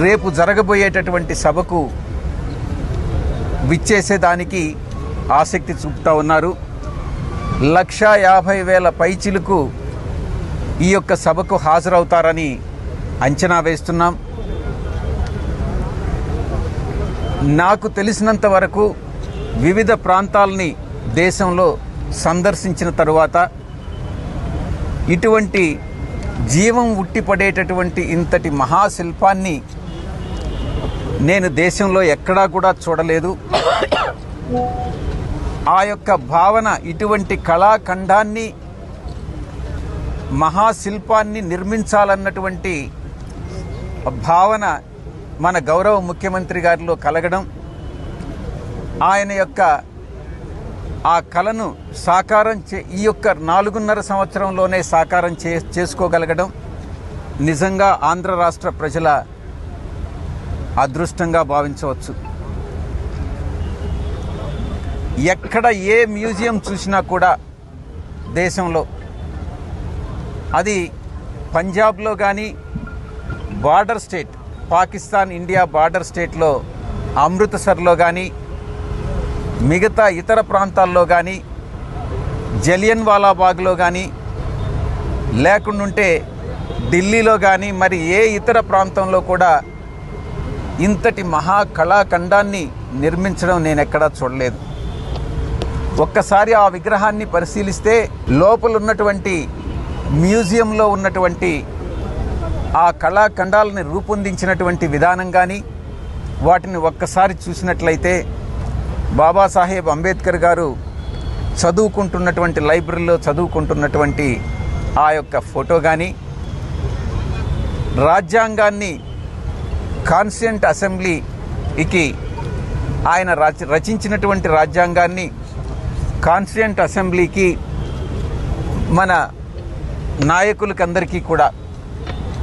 రేపు జరగబోయేటటువంటి సభకు విచ్చేసేదానికి ఆసక్తి చూపుతా ఉన్నారు. లక్షా యాభై వేల పైచిలకు ఈ యొక్క సభకు హాజరవుతారని అంచనా వేస్తున్నాం. నాకు తెలిసినంత వరకు వివిధ ప్రాంతాలని దేశంలో సందర్శించిన తరువాత ఇటువంటి జీవం ఉట్టిపడేటటువంటి ఇంతటి మహాశిల్పాన్ని నేను దేశంలో ఎక్కడా కూడా చూడలేదు. ఆ యొక్క భావన ఇటువంటి కళాఖండాన్ని మహాశిల్పాన్ని నిర్మించాలన్నటువంటి భావన మన గౌరవ ముఖ్యమంత్రి గారిలో కలగడం ఆయన యొక్క ఆ కళను సాకారం చే ఈ యొక్క నాలుగున్నర సంవత్సరంలోనే సాకారం చే చేసుకోగలగడం నిజంగా ఆంధ్ర రాష్ట్ర ప్రజల అదృష్టంగా భావించవచ్చు. ఎక్కడ ఏ మ్యూజియం చూసినా కూడా దేశంలో అది పంజాబ్లో కానీ border state Pakistan India border స్టేట్లో అమృత్సర్లో కానీ మిగతా ఇతర ప్రాంతాల్లో కానీ జలియన్ వాలాబాగ్లో కానీ లేకుండుంటే ఢిల్లీలో కానీ మరి ఏ ఇతర ప్రాంతంలో కూడా ఇంతటి మహా కళాఖండాన్ని నిర్మించడం నేను ఎక్కడా చూడలేదు. ఒక్కసారి ఆ విగ్రహాన్ని పరిశీలిస్తే లోపల ఉన్నటువంటి మ్యూజియంలో ఉన్నటువంటి ఆ కళాఖండాలని రూపొందించినటువంటి విధానం కానీ వాటిని ఒక్కసారి చూసినట్లయితే బాబాసాహెబ్ అంబేద్కర్ గారు చదువుకుంటున్నటువంటి లైబ్రరీలో చదువుకుంటున్నటువంటి ఆ యొక్క ఫోటో కానీ రాజ్యాంగాన్ని కాన్స్టిట్యూంట్ అసెంబ్లీకి ఆయన రచ రచించినటువంటి రాజ్యాంగాన్ని కాన్స్టిట్యూంట్ అసెంబ్లీకి మన నాయకులకందరికీ కూడా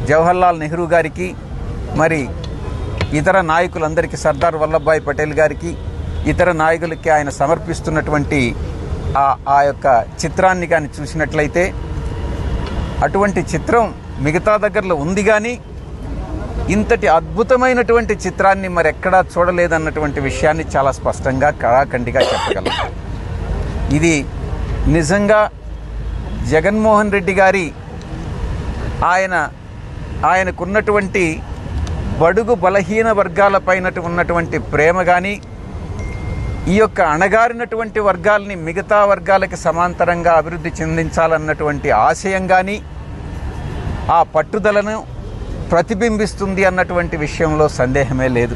జవహర్లాల్ నెహ్రూ గారికి మరి ఇతర నాయకులందరికీ సర్దార్ వల్లభాయ్ పటేల్ గారికి ఇతర నాయకులకి ఆయన సమర్పిస్తున్నటువంటి ఆ ఆ యొక్క చిత్రాన్ని కానీ చూసినట్లయితే అటువంటి చిత్రం మిగతా దగ్గరలో ఉంది కానీ ఇంతటి అద్భుతమైనటువంటి చిత్రాన్ని మరి ఎక్కడా చూడలేదన్నటువంటి విషయాన్ని చాలా స్పష్టంగా కళాఖండిగా చెప్పగలం. ఇది నిజంగా జగన్మోహన్ రెడ్డి గారి ఆయన ఆయనకున్నటువంటి బడుగు బలహీన వర్గాలపైన ఉన్నటువంటి ప్రేమ కానీ ఈ యొక్క అణగారినటువంటి వర్గాల్ని మిగతా వర్గాలకి సమాంతరంగా అభివృద్ధి చెందించాలన్నటువంటి ఆశయం కానీ ఆ పట్టుదలను ప్రతిబింబిస్తుంది అన్నటువంటి విషయంలో సందేహమే లేదు.